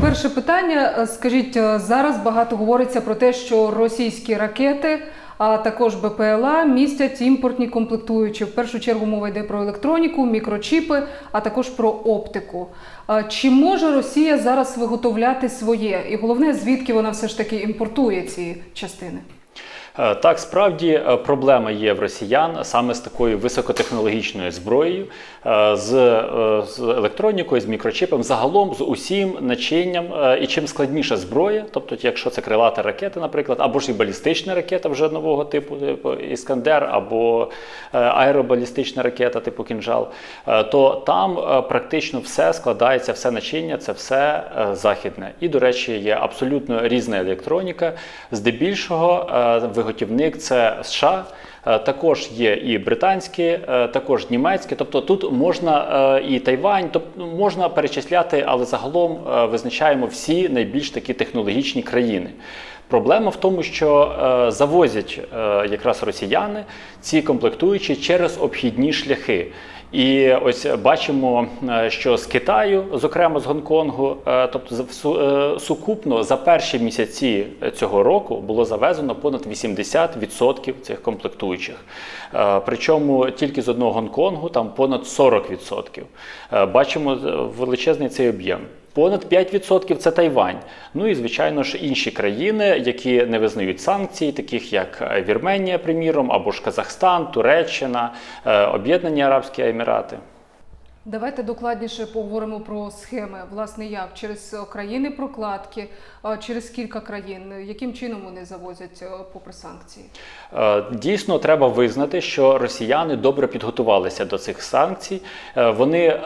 Перше питання. Е, Скажіть, е, зараз багато говориться про те, що російські ракети, а також БПЛА містять імпортні комплектуючі. В першу чергу мова йде про електроніку, мікрочіпи, а також про оптику. Чи може Росія зараз виготовляти своє? І головне, звідки вона все ж таки імпортує ці частини? Е, Так, справді е, проблема є в росіян саме з такою високотехнологічною зброєю, е, з, електронікою, з мікрочипом, загалом з усім начинням. І чим складніша зброя, тобто, якщо це крилата ракета, наприклад, або ж і балістична ракета вже нового типу, типу Іскандер, або аеробалістична ракета, типу кінжал, то там практично все складається, все начиння, це все західне. І, до речі, є абсолютно різна електроніка. Здебільшого виготівник це США. Е, Також є і британські, е, також німецькі. Тобто тут можна е, і Тайвань, тобто можна перечисляти, але загалом визначаємо всі найбільш такі технологічні країни. Проблема в тому, що завозять якраз росіяни ці комплектуючі через обхідні шляхи. І ось бачимо, е, що з Китаю, зокрема з Гонконгу, е, тобто е, сукупно за перші місяці цього року було завезено понад 80% цих комплектуючих. Причому тільки з одного Гонконгу там понад 40%. Е, Бачимо величезний цей об'єм. Понад 5% це Тайвань. Ну і звичайно ж інші країни, які не визнають санкцій, таких як е, Вірменія, приміром, або ж Казахстан, Туреччина, е, Об'єднані Арабські Емірати. Давайте докладніше поговоримо про схеми. Власне, як через е, країни прокладки, через кілька країн, яким чином вони завозять е, попри санкції? Е, Дійсно, треба визнати, що росіяни добре підготувалися до цих санкцій. Вони,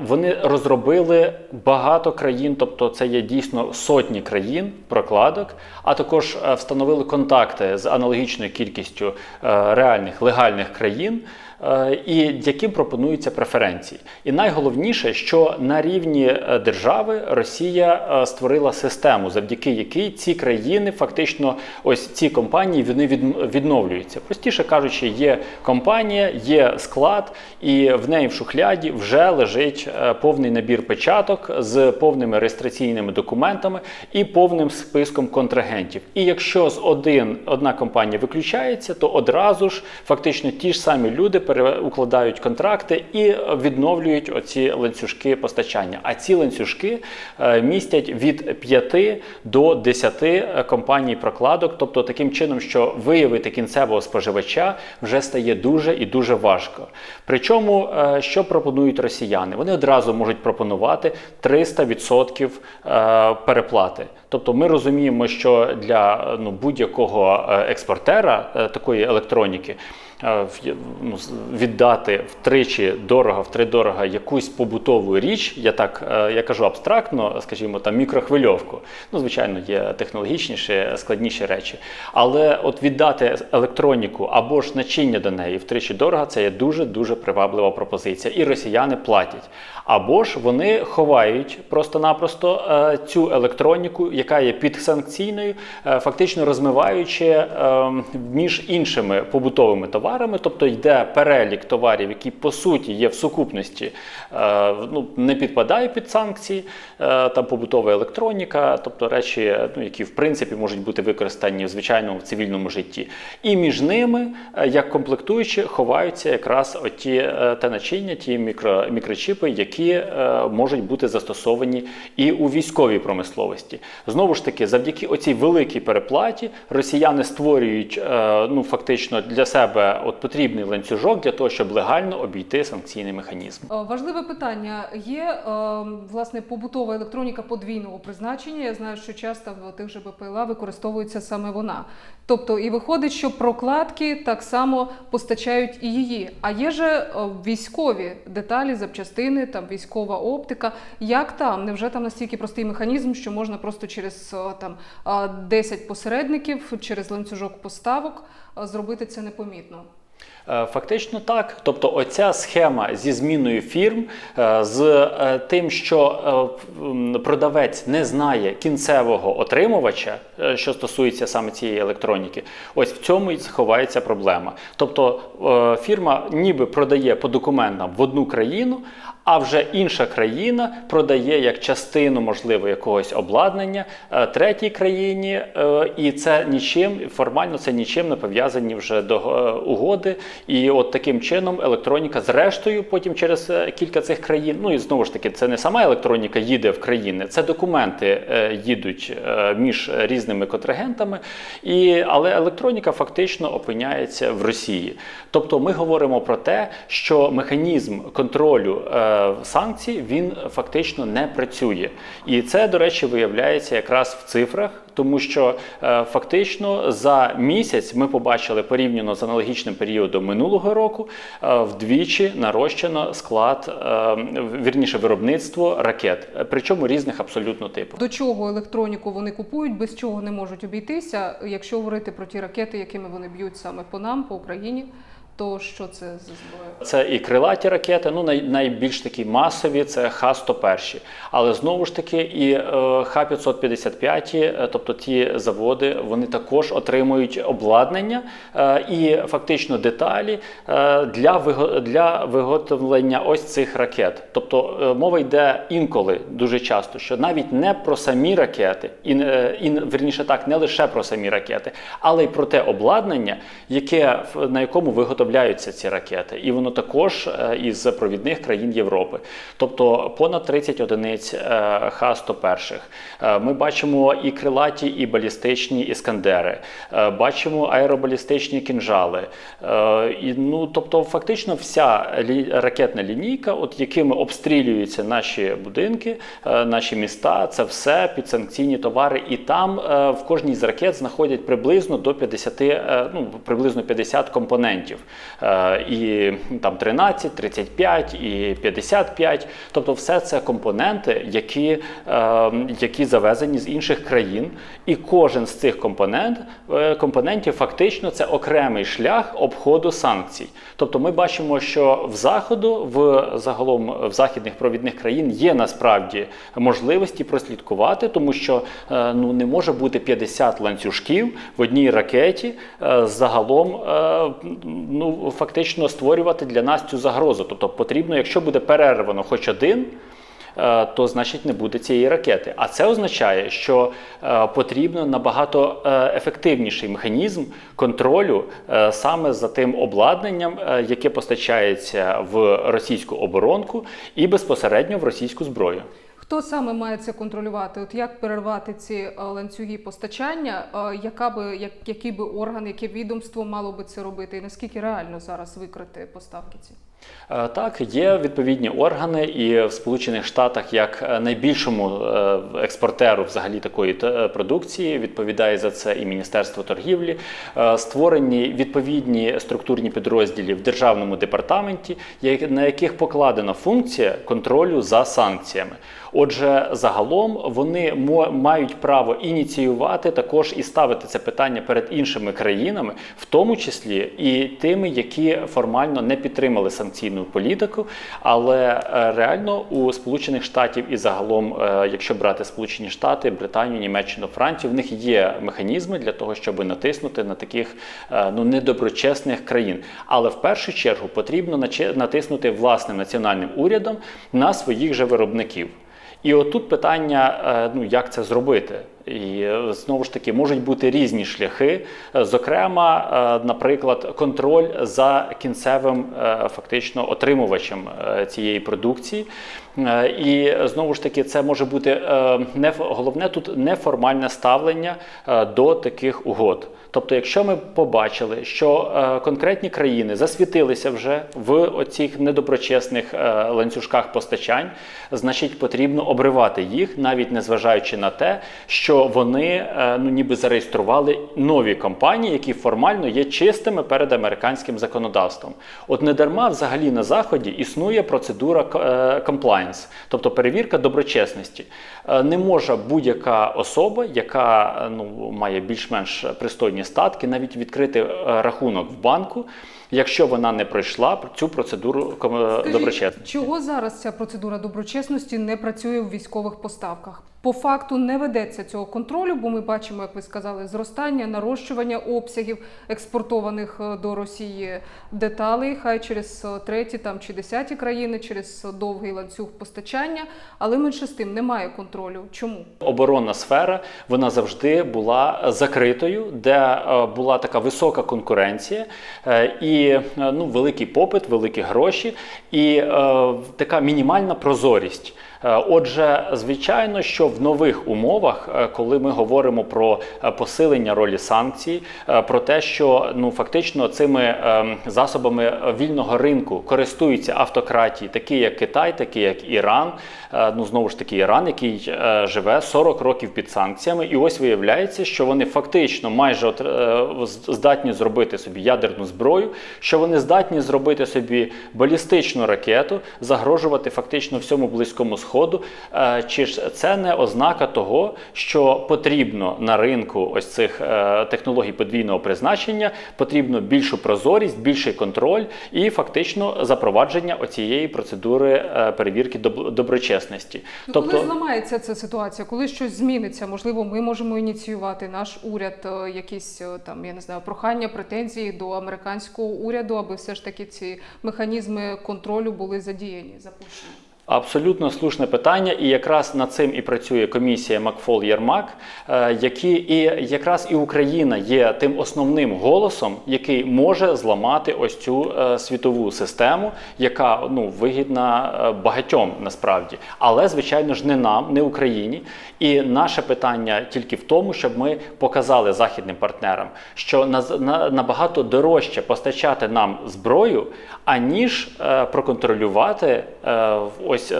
вони розробили багато країн, тобто це є дійсно сотні країн прокладок, а також встановили контакти з аналогічною кількістю реальних легальних країн. Е, І яким пропонуються преференції, і найголовніше, що на рівні е, держави Росія е, створила систему, завдяки якій ці країни фактично ось ці компанії вони від- відновлюються. Простіше кажучи, є компанія, є склад, і в неї в шухляді вже лежить повний набір печаток з повними реєстраційними документами і повним списком контрагентів. І якщо з один одна компанія виключається, то одразу ж фактично ті ж самі люди переукладають контракти і відновлюють оці ланцюжки постачання. А ці ланцюжки е, містять від 5 до 10 компаній прокладок. Тобто таким чином, що виявити кінцевого споживача вже стає дуже і дуже важко. Причому, е, що пропонують росіяни? Вони одразу можуть пропонувати 300% е, переплати. Тобто ми розуміємо, що для ну, будь-якого е, експортера е, такої електроніки е, ну, віддати втричі дорого, втридорога якусь побутову річ, я так е, я кажу абстрактно, скажімо, там мікрохвильовку. Ну, звичайно, є технологічніші, складніші речі. Але от віддати електроніку або ж начиння до неї втричі дорого, це є дуже дуже приваблива пропозиція. І росіяни платять. Або ж вони ховають просто-напросто е, цю електроніку, яка є підсанкційною, е, фактично розмиваючи е, між іншими побутовими товарами, тобто йде перелік товарів, які по суті є в сукупності, ну, не підпадають під санкції, там побутова електроніка, тобто речі, ну, які в принципі можуть бути використані в звичайному в цивільному житті. І між ними, як комплектуючі, ховаються якраз оті те начиння, ті мікро, мікрочіпи, які е, можуть бути застосовані і у військовій промисловості. Знову ж таки, завдяки оцій великій переплаті росіяни створюють е, ну фактично для себе от потрібний ланцюжок для того, щоб легально обійти санкційний механізм. Е, Важливе питання. Є власне побутова електроніка подвійного призначення. Я знаю, що часто в тих же БПЛА використовується саме вона. Тобто, і виходить, що прокладки так само постачають і її. А є же військові деталі, запчастини, там військова оптика. Як там? Невже там настільки простий механізм, що можна просто через е, там е, 10 посередників, через ланцюжок поставок е, зробити це непомітно? Е, Фактично так. Тобто, оця схема зі зміною фірм, е, з е, тим, що е, продавець не знає кінцевого отримувача, е, що стосується саме цієї електроніки, ось в цьому і ховається проблема. Тобто е, фірма ніби продає по документам в одну країну. А вже інша країна продає як частину, можливо, якогось обладнання е, третій країні, е, і це нічим формально це нічим не пов'язані вже до е, угоди. І от таким чином електроніка, зрештою, потім через кілька цих країн. Ну і знову ж таки, це не сама електроніка їде в країни, це документи їдуть між різними контрагентами. І, але електроніка фактично опиняється в Росії. Тобто ми говоримо про те, що механізм контролю санкцій він фактично не працює. І це, до речі, виявляється якраз в цифрах. Тому що е, фактично за місяць ми побачили порівняно з аналогічним періодом минулого року е, вдвічі нарощено склад, е, вірніше виробництво ракет, причому різних абсолютно типів. До чого електроніку вони купують, без чого не можуть обійтися. Якщо говорити про ті ракети, якими вони б'ють саме по нам, по Україні, то що це за зброя? Це і крилаті ракети, ну най, найбільш такі масові це Х-101. Але знову ж таки, і е, Х-555, е, тобто ті заводи, вони також отримують обладнання е, і фактично деталі е, для, для виготовлення ось цих ракет. Тобто е, мова йде інколи дуже часто, що навіть не про самі ракети, і, не- і верніше так, не лише про самі ракети, але й про те обладнання, яке на якому виготовляються ці ракети, і воно також е, із провідних країн Європи. Тобто понад 30 одиниць е, Х-101. Е, Ми бачимо і крилаті, і балістичні іскандери, бачимо аеробалістичні кінжали. І, ну, тобто, фактично, вся ракетна лінійка, от якими обстрілюються наші будинки, наші міста, це все підсанкційні товари. І там в кожній з ракет знаходять приблизно до 50, е, ну, приблизно 50 компонентів. Е, І там 13, 35 і 55. Тобто, все це компоненти, які, е, які завезені з інших країн. І кожен з цих компонент, е, компонентів фактично це окремий шлях обходу санкцій. Тобто ми бачимо, що в заходу, в загалом в західних провідних країн є насправді можливості прослідкувати, тому що е, ну не може бути 50 ланцюжків в одній ракеті загалом е, фактично створювати для нас цю загрозу. Тобто потрібно, якщо буде перервано хоч один. е, То значить не буде цієї ракети. А це означає, що е, потрібно набагато е, ефективніший механізм контролю саме за тим обладнанням, яке постачається в російську оборонку і безпосередньо в російську зброю. Хто саме має це контролювати? От як перервати ці е, ланцюги постачання? Е, Яка би як, який би орган, яке відомство мало би це робити? І наскільки реально зараз викрити поставки ці? Е, Так, є відповідні органи, і в Сполучених Штатах, як е, найбільшому е, експортеру взагалі такої продукції, відповідає за це і Міністерство торгівлі. Створені відповідні структурні підрозділі в державному департаменті, на яких покладена функція контролю за санкціями. Отже, загалом вони мають право ініціювати також і ставити це питання перед іншими країнами, в тому числі і тими, які формально не підтримали санкційну політику. Але е, реально у Сполучених Штатів і загалом, е, якщо брати Сполучені Штати, Британію, Німеччину, Францію, в них є механізми для того, щоб натиснути на таких е, ну недоброчесних країн. Але в першу чергу потрібно натиснути власним національним урядом на своїх же виробників. І отут питання, ну як це зробити? І е, знову ж таки можуть бути різні шляхи. Е, Зокрема, е, наприклад, контроль за кінцевим фактично отримувачем цієї продукції. І знову ж таки, це може бути не головне тут неформальне ставлення до таких угод. Тобто, якщо ми побачили, що конкретні країни засвітилися вже в оцих недоброчесних ланцюжках постачань, значить потрібно обривати їх, навіть незважаючи на те, що вони е, ну ніби зареєстрували нові компанії, які формально є чистими перед американським законодавством. От не дарма взагалі на заході існує процедура е, compliance, тобто перевірка доброчесності. Е, Не може будь-яка особа, яка е, ну має більш-менш пристойні статки, навіть відкрити е, рахунок в банку, якщо вона не пройшла цю процедуру е, доброчесності. чого зараз ця процедура доброчесності не працює в військових поставках? По факту не ведеться цього контролю, бо ми бачимо, як ви сказали, зростання, нарощування обсягів експортованих е, до Росії деталей, хай через е, треті там чи десяті країни, через е, довгий ланцюг постачання. Але менше з тим немає контролю. Чому? Оборонна сфера вона завжди була закритою, де була така висока конкуренція і ну, великий попит, великі гроші і така мінімальна прозорість. Е, Отже, звичайно, що в нових умовах, е, коли ми говоримо про е, посилення ролі санкцій, про те, що ну фактично цими е, засобами вільного ринку користуються автократії, такі як Китай, такі як Іран, ну знову ж таки Іран, який живе 40 років під санкціями, і ось виявляється, що вони фактично майже здатні зробити собі ядерну зброю, що вони здатні зробити собі балістичну ракету, загрожувати фактично всьому близькому сходу. Е, Чи ж це не ознака того, що потрібно на ринку ось цих е, технологій подвійного призначення, потрібно більшу прозорість, більший контроль і фактично запровадження оцієї процедури е, перевірки доб- доброчесності. Ну, Тобто коли зламається ця ситуація, коли щось зміниться, можливо, ми можемо ініціювати наш уряд, якісь там я не знаю, прохання, претензії до американського уряду, аби все ж таки ці механізми контролю були задіяні, запущені. Абсолютно слушне питання, і якраз над цим і працює комісія Макфол Єрмак, е, які і якраз і Україна є тим основним голосом, який може зламати ось цю е, світову систему, яка ну вигідна е, багатьом насправді, але звичайно ж не нам, не Україні. І наше питання тільки в тому, щоб ми показали західним партнерам, що на, на, набагато дорожче постачати нам зброю, аніж проконтролювати е, ось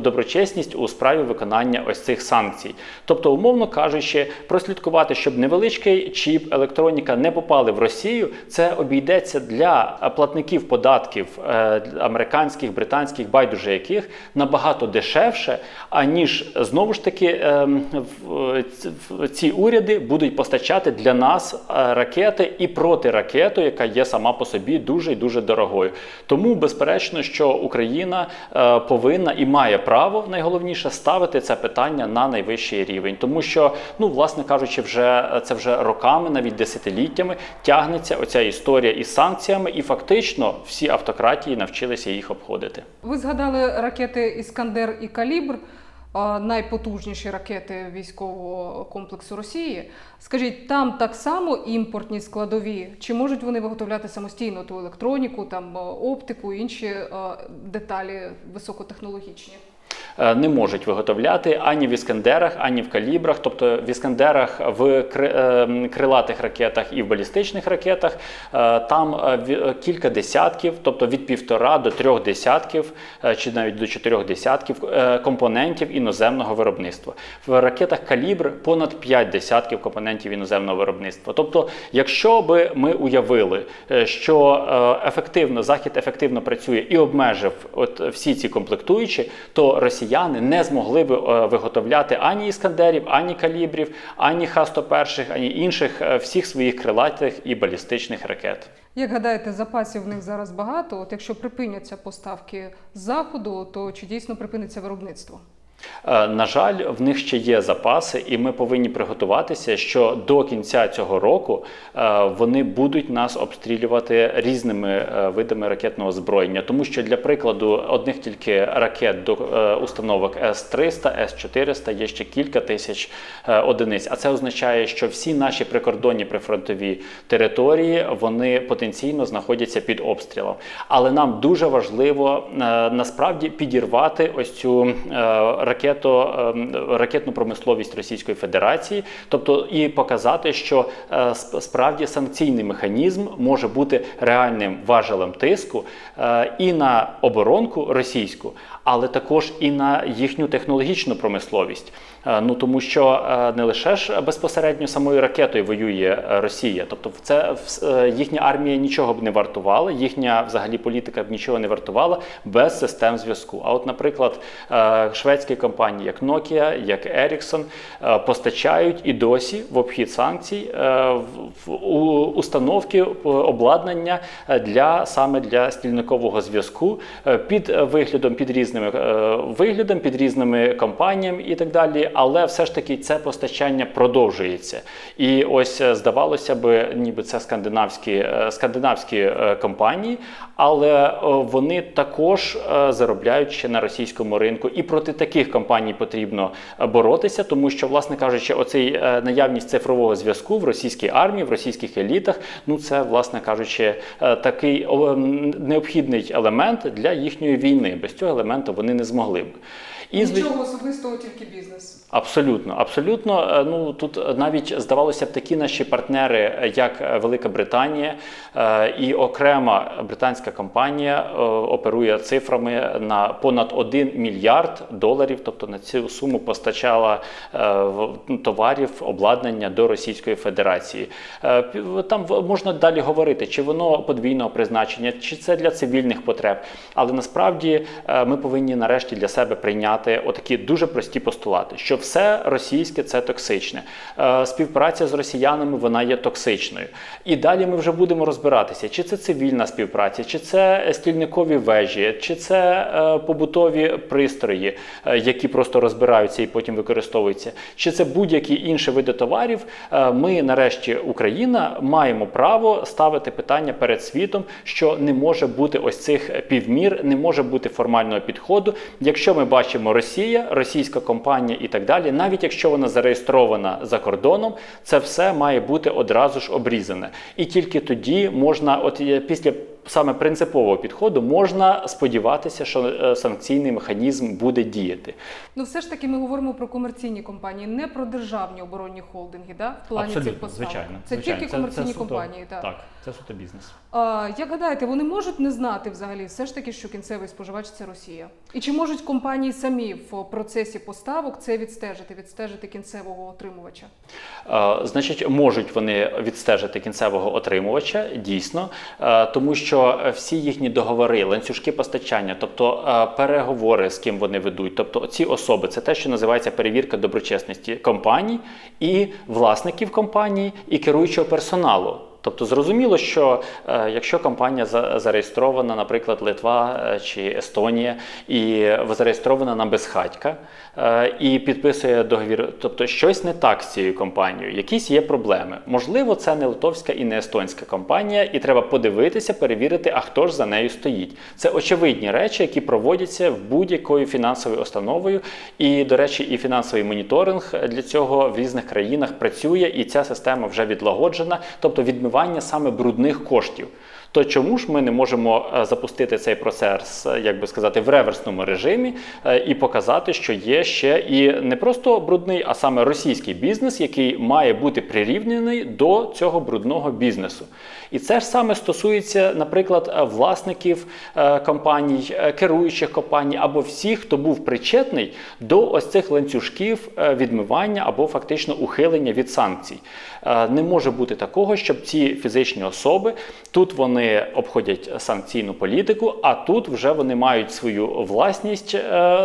доброчесність у справі виконання ось цих санкцій. Тобто, умовно кажучи, прослідкувати, щоб невеличкий чіп, електроніка не попали в Росію, це обійдеться для е, платників податків е, американських, британських, байдуже яких набагато дешевше, аніж знову ж таки ем, ці уряди будуть постачати для нас е, ракети і протиракету, яка є сама по собі дуже і дуже дорогою. Тому, безперечно, що Україна е, повинна і має право найголовніше ставити це питання на найвищий рівень, тому що, ну власне кажучи, вже е, це вже роками, навіть десятиліттями тягнеться оця історія із санкціями, і фактично всі автократії навчилися їх обходити. Ви згадали ракети Іскандер і Калібр, найпотужніші ракети військового комплексу Росії. Скажіть, там так само імпортні складові, чи можуть вони виготовляти самостійно ту електроніку, там оптику, інші деталі високотехнологічні? Е, не можуть виготовляти ані в іскандерах, ані в калібрах. Тобто в іскандерах, в е, крилатих ракетах і в балістичних ракетах е, там кілька десятків, тобто від півтора до трьох десятків, чи навіть до чотирьох десятків компонентів іноземного виробництва. В ракетах калібр понад п'ять десятків компонентів іноземного виробництва. Тобто, якщо би ми уявили, що ефективно захід ефективно працює і обмежив от всі ці комплектуючі, то росіяни не змогли би е, виготовляти ані іскандерів, ані калібрів, ані Х-101, ані інших е, всіх своїх крилатих і балістичних ракет. Як гадаєте, запасів в них зараз багато? От якщо припиняться поставки з заходу, то чи дійсно припиниться виробництво? Е, На жаль, в них ще є запаси, і ми повинні приготуватися, що до кінця цього року е, вони будуть нас обстрілювати різними е, видами ракетного озброєння. Тому що для прикладу одних тільки ракет до установок С-300, С-400 є ще кілька тисяч одиниць. А це означає, що всі наші прикордонні прифронтові території вони потенційно знаходяться під обстрілом. Але нам дуже важливо насправді підірвати ось цю ракето, е, ракетну промисловість Російської Федерації, тобто і показати, що е, справді санкційний механізм може бути реальним важелем тиску е, і на оборонку російську, але також і на їхню технологічну промисловість. Е, Ну тому що е, не лише ж безпосередньо самою ракетою воює е, Росія, тобто це їхня армія нічого б не вартувала, їхня взагалі політика б нічого не вартувала без систем зв'язку. А от, наприклад, шведське такі компанії, як Nokia, як Ericsson, постачають і досі в обхід санкцій в- установки обладнання для саме для стільникового зв'язку під виглядом, під різними е, виглядом, під різними компаніями і так далі. Але все ж таки це постачання продовжується. І ось е, здавалося би, ніби це скандинавські, е, скандинавські компанії, але вони також заробляють ще на російському ринку. І проти таких компаній потрібно боротися, тому що, власне кажучи, оцей наявність цифрового зв'язку в російській армії, в російських елітах, ну це, власне кажучи, такий необхідний елемент для їхньої війни. Без цього елементу вони не змогли б. І Нічого особистого, тільки бізнес. Абсолютно, абсолютно. Е, Ну тут навіть здавалося б такі наші партнери, е, як е, Велика Британія і окрема британська компанія оперує цифрами на понад 1 мільярд доларів. Тобто на цю суму постачала ну, товарів, обладнання до Російської Федерації. Там можна далі говорити, чи воно подвійного призначення, чи це для цивільних потреб. Але насправді ми повинні нарешті для себе прийняти отакі дуже прості постулати, що все російське це токсичне. Е, Співпраця з росіянами вона є токсичною. І далі ми вже будемо розбиратися, чи це цивільна співпраця, чи це стільникові вежі, чи це е, побутові пристрої, е, які просто розбираються і потім використовуються, чи це будь-які інші види товарів. Ми, нарешті, Україна, маємо право ставити питання перед світом, що не може бути ось цих півмір, не може бути формального підходу. Якщо ми бачимо Росія, російська компанія і так далі, навіть якщо вона зареєстрована за кордоном, це все має бути одразу ж обрізане. І тільки тоді можна, от після саме принципового підходу, можна сподіватися, що е, санкційний механізм буде діяти. Ну, все ж таки, ми говоримо про комерційні компанії, не про державні оборонні холдинги, да? в плані цих поставок. Це тільки комерційні компанії. Так. так, це суто бізнес. А, як гадаєте, вони можуть не знати взагалі все ж таки, що кінцевий споживач це Росія? І чи можуть компанії самі в процесі поставок це відстежити, відстежити кінцевого отримувача? Е, Значить, можуть вони відстежити кінцевого отримувача дійсно, тому що всі їхні договори, ланцюжки постачання, тобто переговори, з ким вони ведуть, тобто ці особи, це те, що називається перевірка доброчесності компаній і власників компанії, і керуючого персоналу. Тобто зрозуміло, що е, якщо компанія за- зареєстрована, наприклад, Литва е, чи Естонія, і зареєстрована на безхатька, е, і підписує договір, тобто щось не так з цією компанією, якісь є проблеми. Можливо, це не литовська і не естонська компанія, і треба подивитися, перевірити, а хто ж за нею стоїть. Це очевидні речі, які проводяться в будь-якою фінансовою установою. І, до речі, і фінансовий моніторинг для цього в різних країнах працює, і ця система вже відлагоджена, тобто відмивання саме брудних коштів. То чому ж ми не можемо е, запустити цей процес, е, як би сказати, в реверсному режимі е, і показати, що є ще і не просто брудний, а саме російський бізнес, який має бути прирівняний до цього брудного бізнесу. І це ж саме стосується, наприклад, е, власників е, компаній, е, керуючих компаній або всіх, хто був причетний до ось цих ланцюжків відмивання або фактично ухилення від санкцій. Не може бути такого, щоб ці фізичні особи тут вони обходять санкційну політику, а тут вже вони мають свою власність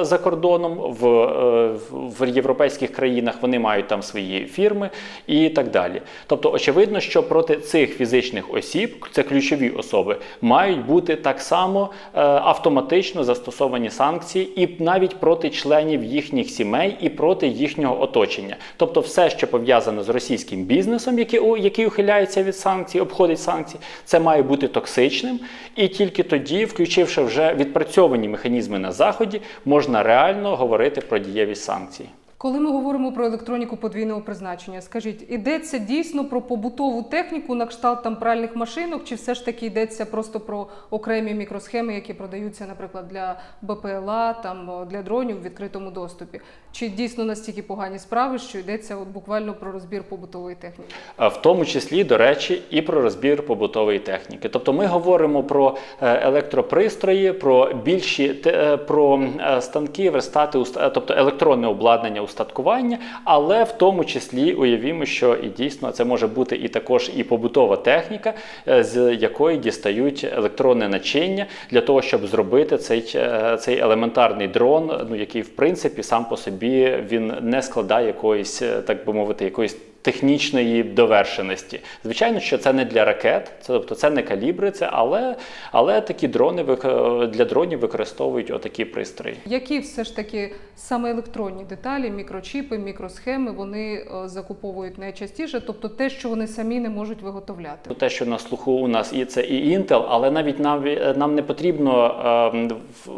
за кордоном в- в європейських країнах. Вони мають там свої фірми і так далі. Тобто, очевидно, що проти цих фізичних осіб, це ключові особи, мають бути так само е, автоматично застосовані санкції, і навіть проти членів їхніх сімей і проти їхнього оточення. Тобто, все, що пов'язане з російським бізнесом, який, який ухиляється від санкцій, обходить санкції, це має бути токсичним. І тільки тоді, включивши вже відпрацьовані механізми на заході, можна реально говорити про дієвість санкцій. Коли ми говоримо про електроніку подвійного призначення, скажіть, ідеться дійсно про побутову техніку на кшталт там пральних машинок, чи все ж таки йдеться просто про окремі мікросхеми, які продаються, наприклад, для БПЛА, там для дронів в відкритому доступі? Чи дійсно настільки погані справи, що йдеться от буквально про розбір побутової техніки? А в тому числі, до речі, і про розбір побутової техніки. Тобто ми говоримо про е, електропристрої, про більші е, про е, станки, верстати, тобто електронне обладнання, устаткування, але в тому числі уявімо, що і дійсно це може бути і також і побутова техніка, е, з якої дістають електронне начиння для того, щоб зробити цей, е, цей елементарний дрон, ну який в принципі сам по собі він не складає якоїсь, е, так би мовити, якоїсь. Технічної довершеності. Звичайно, що це не для ракет, це, тобто це не калібри, це, але, але такі дрони вик- для дронів використовують отакі пристрої. Які все ж таки саме електронні деталі, мікрочіпи, мікросхеми вони е, закуповують найчастіше, тобто те, що вони самі не можуть виготовляти. Те, що на слуху у нас і це і Intel, але навіть нам, нам не потрібно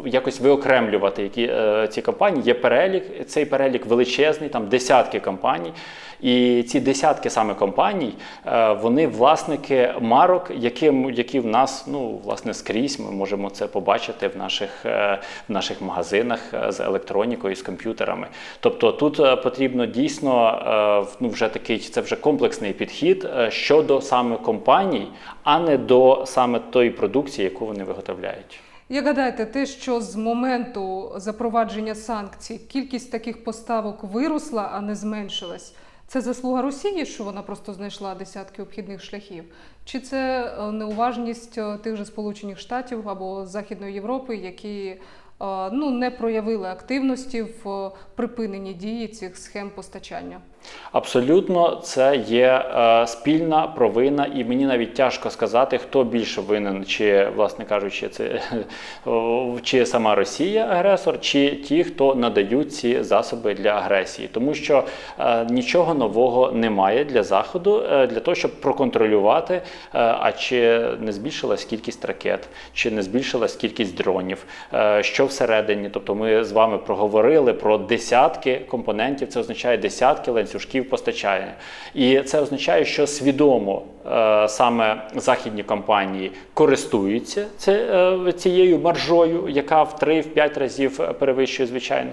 е, якось виокремлювати які, е, ці компанії. Є перелік, цей перелік величезний, там десятки компаній. І ці десятки саме компаній, е, вони власники марок, яким, які в нас ну, власне скрізь ми можемо це побачити в наших, е, в наших магазинах е, з електронікою, з комп'ютерами. Тобто тут потрібно дійсно ну, вже такий, це вже комплексний підхід щодо саме компаній, а не до саме тої продукції, яку вони виготовляють. Як гадаєте, те, що з моменту запровадження санкцій кількість таких поставок виросла, а не зменшилась, це заслуга Росії, що вона просто знайшла десятки обхідних шляхів? Чи це е, неуважність е, тих же Сполучених Штатів або Західної Європи, які е, ну, не проявили активності в припиненні дії цих схем постачання? Абсолютно, це є е, спільна провина, і мені навіть тяжко сказати, хто більше винен, чи, власне кажучи, це чи сама Росія агресор, чи ті, хто надають ці засоби для агресії, тому що е, нічого нового немає для заходу е, для того, щоб проконтролювати, е, а чи не збільшилась кількість ракет, чи не збільшилась кількість дронів, е, що всередині. Тобто, ми з вами проговорили про десятки компонентів. Це означає десятки ланцюжків постачання, і це означає, що свідомо е, саме західні компанії користуються е, цією маржою, яка в 3-5 разів перевищує звичайно.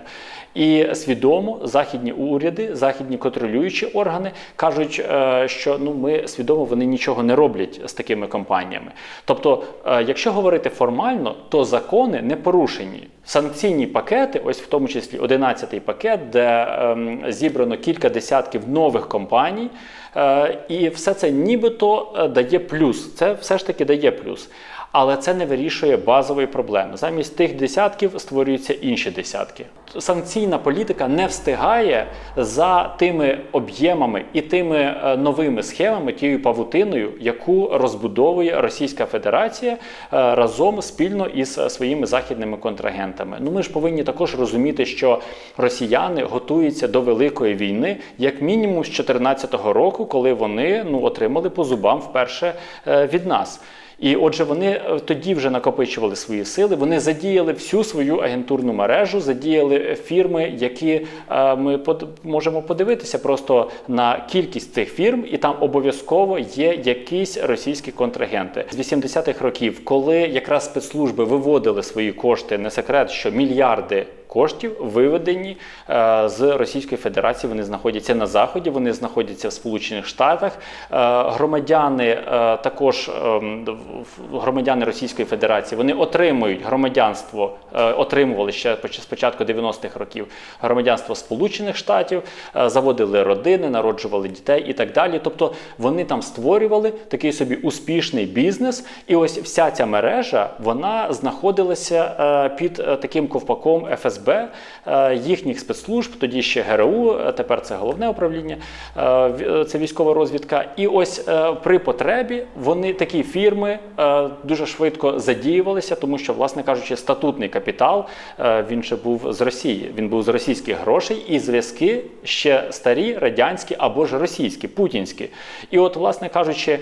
І свідомо західні уряди, західні контролюючі органи кажуть, е, що ну ми свідомо вони нічого не роблять з такими компаніями. Тобто, е, якщо говорити формально, то закони не порушені. Санкційні пакети, ось в тому числі 11-й пакет, де ем, зібрано кілька десятків нових компаній, е, і все це нібито е, дає плюс. Це все ж таки дає плюс. Але це не вирішує базової проблеми. Замість тих десятків створюються інші десятки. Санкційна політика не встигає за тими об'ємами і тими е, новими схемами, тією павутиною, яку розбудовує Російська Федерація е, разом спільно із е, своїми західними контрагентами. Ну ми ж повинні також розуміти, що росіяни готуються до великої війни, як мінімум з 2014 року, коли вони ну отримали по зубам вперше від нас. І отже, вони е, тоді вже накопичували свої сили. Вони задіяли всю свою агентурну мережу, задіяли е, фірми, які е, ми под, можемо подивитися просто на кількість цих фірм, і там обов'язково є якісь російські контрагенти з 80-х років, коли якраз спецслужби виводили свої кошти, не секрет, що мільярди. Коштів виведені е, з Російської Федерації. Вони знаходяться на заході, вони знаходяться в Сполучених Штатах. Е, громадяни е, також ем, громадяни Російської Федерації вони отримують громадянство, отримували ще з початку 90-х років громадянство Сполучених Штатів, заводили родини, народжували дітей і так далі. Тобто вони там створювали такий собі успішний бізнес, і ось вся ця мережа вона знаходилася під таким ковпаком ФСБ, е, їхніх спецслужб, тоді ще ГРУ, е, тепер це головне управління, е, це військова розвідка. І ось при потребі вони такі фірми дуже швидко задіювалися, тому що, власне кажучи, статутний капітал він ще був з Росії, він був з російських грошей, і зв'язки ще старі, радянські або ж російські, путінські. І от, власне кажучи,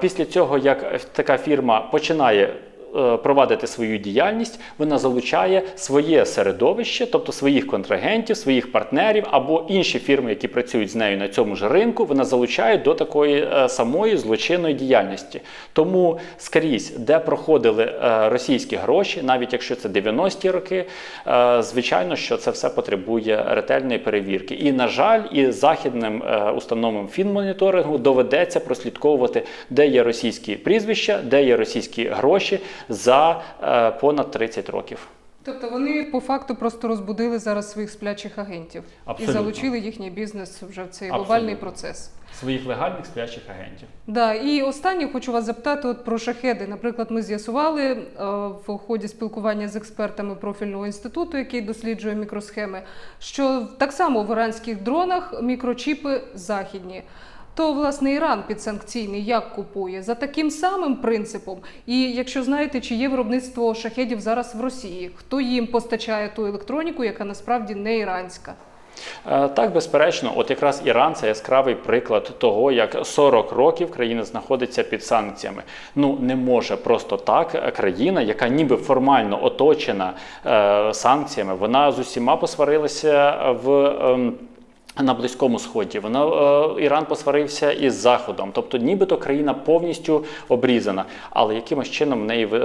після цього, як така фірма починає провадити свою діяльність, вона залучає своє середовище, тобто своїх контрагентів, своїх партнерів або інші фірми, які працюють з нею на цьому ж ринку, вона залучає до такої е, самої злочинної діяльності. Тому скрізь, де проходили е, російські гроші, навіть якщо це 90-ті роки, е, звичайно, що це все потребує ретельної перевірки. І, на жаль, і західним е, установам фінмоніторингу доведеться прослідковувати, де є російські прізвища, де є російські гроші за е, понад 30 років. Тобто вони по факту просто розбудили зараз своїх сплячих агентів Абсолютно. і залучили їхній бізнес вже в цей Абсолютно. процес. Своїх легальних сплячих агентів. Да, і останнє хочу вас запитати от про шахеди. Наприклад, ми з'ясували е, в ході спілкування з експертами профільного інституту, який досліджує мікросхеми, що так само в іранських дронах мікрочіпи західні. То власне Іран підсанкційний як купує за таким самим принципом. І якщо знаєте, чи є виробництво шахедів зараз в Росії, хто їм постачає ту електроніку, яка насправді не іранська? Е, Так, безперечно, от якраз Іран це яскравий приклад того, як 40 років країна знаходиться під санкціями. Ну не може просто так е, країна, яка ніби формально оточена е, санкціями, вона з усіма посварилася в. ем, на близькому сході вона е, Іран посварився із Заходом, тобто нібито країна повністю обрізана. Але якимось чином в неї е,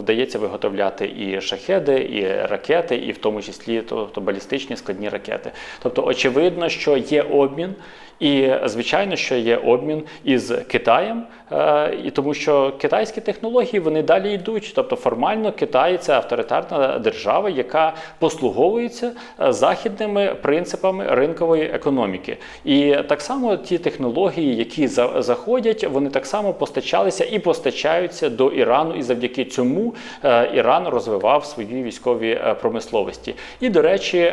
вдається виготовляти і шахеди, і ракети, і в тому числі тобто, балістичні складні ракети. Тобто, очевидно, що є обмін. І звичайно, що є обмін із Китаєм, е, і тому що китайські технології вони далі йдуть. Тобто, формально Китай це авторитарна держава, яка послуговується е, західними принципами ринкової економіки. І так само ті технології, які заходять, вони так само постачалися і постачаються до Ірану. І завдяки цьому е, Іран розвивав свої військові промисловості. І до речі,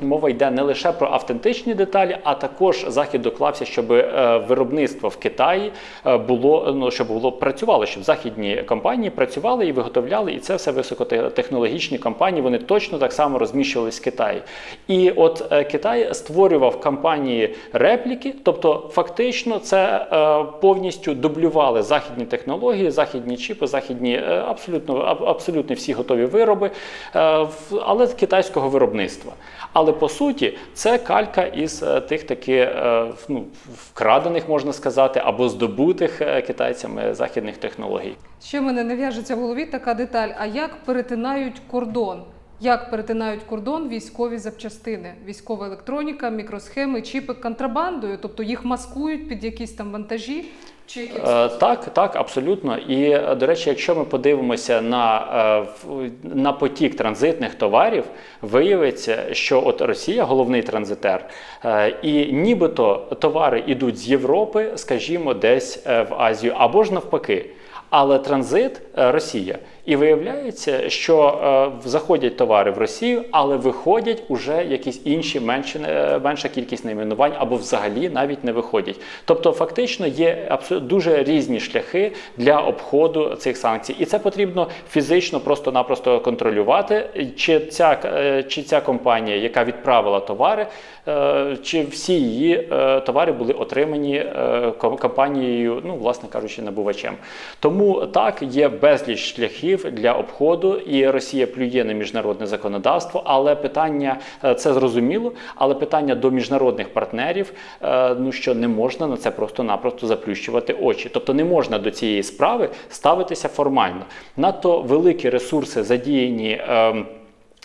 мова йде не лише про автентичні деталі, а також захід доклався, щоб е, виробництво в Китаї е, було ну щоб було працювало, щоб західні компанії працювали і виготовляли, і це все високотехнологічні компанії. Вони точно так само розміщувалися в Китаї. І от е, Китай створював компанії репліки, тобто фактично це повністю дублювали західні технології, західні чіпи, західні абсолютно абсолютно всі готові вироби, але з китайського виробництва. Але по суті, це калька із тих таки ну, вкрадених, можна сказати, або здобутих е, китайцями західних технологій. Ще в мене не в'яжеться в голові така деталь. А як перетинають кордон? Як перетинають кордон військові запчастини, військова електроніка, мікросхеми, чіпи контрабандою, тобто їх маскують під якісь там вантажі чи Е, Так, так, абсолютно. І е, до речі, якщо ми подивимося на, е, на потік транзитних товарів, виявиться, що от Росія головний транзитер, і нібито товари йдуть з Європи, скажімо, десь в Азію або ж навпаки. Але транзит е, Росія. І виявляється, що е, заходять товари в Росію, але виходять уже якісь інші менші, е, менша кількість найменувань або взагалі навіть не виходять. Тобто, фактично є дуже різні шляхи для обходу цих санкцій, і це потрібно фізично просто-напросто контролювати, чи ця, чи ця компанія, яка відправила товари, чи всі її е, товари були отримані е, компанією, ну власне кажучи, набувачем. Тому так є безліч шляхів для обходу, і Росія плює на міжнародне законодавство. Але питання е, це зрозуміло, але питання до міжнародних партнерів, е, ну що не можна на це просто-напросто заплющувати очі. Тобто не можна до цієї справи ставитися формально. Надто великі ресурси задіяні. ем,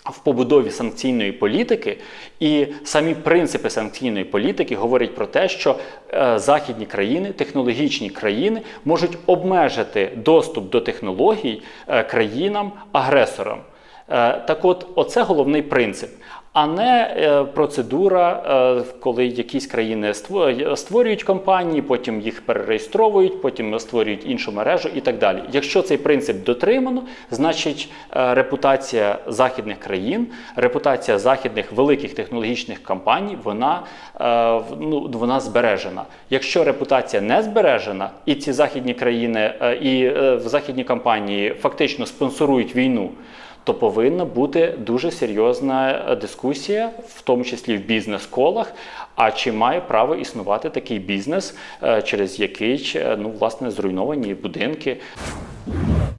в побудові санкційної політики і самі принципи санкційної політики говорять про те, що е, західні країни, технологічні країни можуть обмежити доступ до технологій е, країнам-агресорам. Е, так от, оце головний принцип. А не е, процедура, е, коли якісь країни ство- створюють компанії, потім їх перереєстровують, потім створюють іншу мережу і так далі. Якщо цей принцип дотримано, значить репутація західних країн, репутація західних великих технологічних компаній, вона, ну, вона збережена. Якщо репутація не збережена, і ці західні країни і західні компанії фактично спонсорують війну то повинна бути дуже серйозна дискусія, в тому числі в бізнес-колах. А чи має право існувати такий бізнес, е, через який е, ну власне зруйновані будинки?